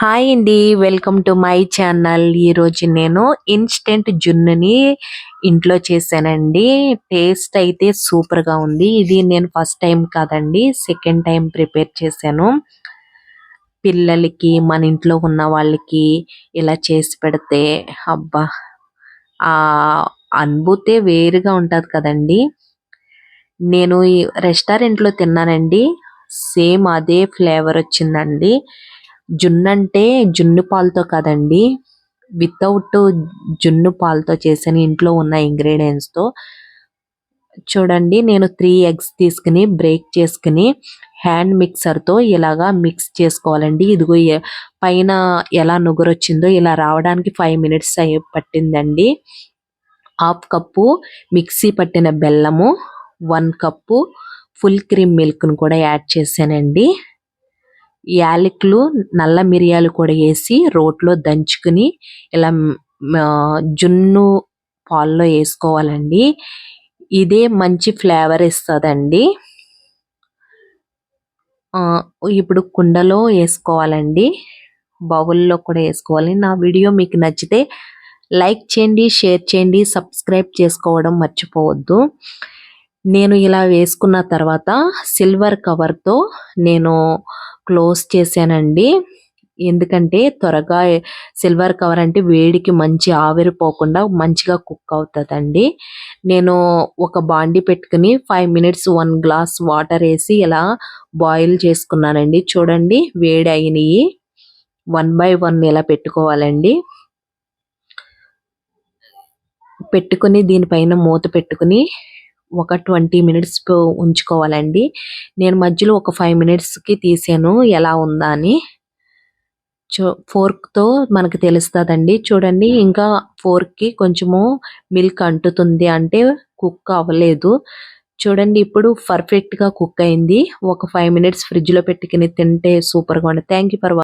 Hi అండి welcome to my channel. ఈరోజు నేను ఇన్స్టెంట్ జున్నుని ఇంట్లో చేశానండి. టేస్ట్ అయితే సూపర్గా ఉంది. ఇది నేను ఫస్ట్ టైం కాదండి సెకండ్ టైం ప్రిపేర్ చేశాను. పిల్లలకి మన ఇంట్లో ఉన్న వాళ్ళకి ఇలా చేసి పెడితే అబ్బా! ఆ అనుభూతే వేరుగా ఉంటుంది కదండి. నేను ఈ రెస్టారెంట్లో తిన్నానండి. సేమ్ అదే ఫ్లేవర్ వచ్చిందండి. జున్ను అంటే జున్ను పాలతో కదండి. వితౌట్ జున్ను పాలతో చేసిన ఇంట్లో ఉన్న ఇంగ్రీడియంట్స్తో చూడండి నేను త్రీ ఎగ్స్ తీసుకుని బ్రేక్ చేసుకుని హ్యాండ్ మిక్సర్తో ఇలాగా మిక్స్ చేసుకోవాలండి. ఇదిగో పైన ఎలా నుగురొచ్చిందో ఇలా రావడానికి ఫైవ్ మినిట్స్ పట్టిందండి. హాఫ్ కప్పు మిక్సీ పట్టిన బెల్లము వన్ కప్పు ఫుల్ క్రీమ్ మిల్క్ను కూడా యాడ్ చేశానండి. యాలకులు నల్ల మిరియాలు కూడా వేసి రోట్లో దంచుకుని ఇలా జున్ను పాల్లో వేసుకోవాలండి. ఇదే మంచి ఫ్లేవర్ ఇస్తుందండి. ఇప్పుడు కుండలో వేసుకోవాలండి. బౌల్లో కూడా వేసుకోవాలి. నా వీడియో మీకు నచ్చితే లైక్ చేయండి షేర్ చేయండి సబ్స్క్రైబ్ చేసుకోవడం మర్చిపోవద్దు. నేను ఇలా వేసుకున్న తర్వాత సిల్వర్ కవర్తో నేను క్లోజ్ చేశానండి. ఎందుకంటే త్వరగా సిల్వర్ కవర్ అంటే వేడికి మంచి ఆవిరిపోకుండా మంచిగా కుక్ అవుతుందండి. నేను ఒక బాండి పెట్టుకుని five minutes one glass water వేసి ఇలా బాయిల్ చేసుకున్నానండి. చూడండి వేడి అయినాయి. వన్ బై వన్ ఇలా పెట్టుకోవాలండి. పెట్టుకుని దీనిపైన మూత పెట్టుకుని ఒక ట్వంటీ మినిట్స్ ఉంచుకోవాలండి. నేను మధ్యలో ఒక ఫైవ్ మినిట్స్కి తీసాను. ఎలా ఉందా అని. చో ఫోర్క్తో మనకు తెలుస్తుందండి. చూడండి ఇంకా ఫోర్క్కి కొంచెము మిల్క్ అంటుతుంది అంటే కుక్ అవ్వలేదు. చూడండి ఇప్పుడు పర్ఫెక్ట్గా కుక్ అయింది. ఒక ఫైవ్ మినిట్స్ ఫ్రిడ్జ్లో పెట్టుకుని తింటే సూపర్గా ఉంది థ్యాంక్ యూ ఫర్